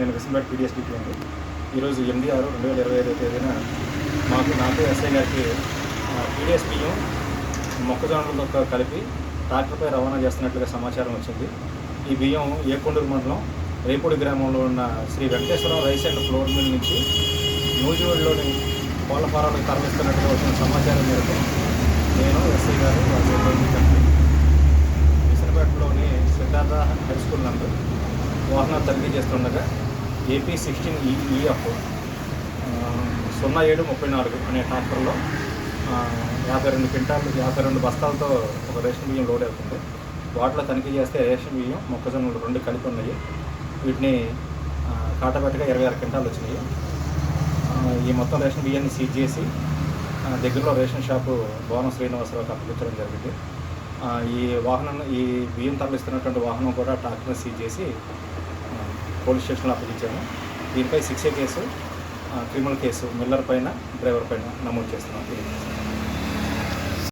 నేను విసంపేట PDS DP అండి. ఈరోజు ఎనిమిది ఆరు రెండు వేల ఇరవై ఐదో తేదీన మాకు నాకు ఎస్ఐ గారికి పీడిఎస్ బియ్యం మొక్కజొన్నలతో కలిపి ట్రాక్టర్పై రవాణా చేస్తున్నట్లుగా సమాచారం వచ్చింది. ఈ బియ్యం ఏకొండూరు మండలం రేపూడి గ్రామంలో ఉన్న Sri Venkateswararao rice and flour mill నుంచి నూజివీడులోని కోళ్ళ ఫారాలకు తరలిస్తున్నట్టుగా వచ్చిన సమాచారం మేరకు నేను ఎస్ఐ గారు వారి సిబ్బంది విసనపేటలోని సిద్ధార్థ హై స్కూల్ నందు వాహనాలు తనిఖీ చేస్తుండగా ఏపీ సిక్స్టీన్ ఈఎఫ్ సున్నా ఏడు ముప్పై నాలుగు అనే ట్రాక్టర్లో యాభై రెండు క్వింటాలు యాభై రెండు బస్తాలతో ఒక రేషన్ బియ్యం లోడ్ అవుతుంది. వాటిలో తనిఖీ చేస్తే రేషన్ బియ్యం మొక్కజొన్నలు రెండు కలిపి ఉన్నాయి. వీటిని కాటపెట్టగా ఇరవై ఆరు క్వింటాలు వచ్చినాయి. ఈ మొత్తం రేషన్ బియ్యాన్ని సీజ్ చేసి దగ్గరలో రేషన్ షాపు భువన శ్రీనివాసరావుకి అప్పగించడం జరిగింది. ఈ వాహనం ఈ బియ్యం తరలిస్తున్నటువంటి వాహనం కూడా ట్రాక్టర్ని సీజ్ చేసి పోలీస్ స్టేషన్లో అప్పగించాము. దీనిపై శిక్ష కేసు క్రిమినల్ కేసు మిల్లర్ పైన డ్రైవర్ పైన నమోదు చేస్తున్నాం.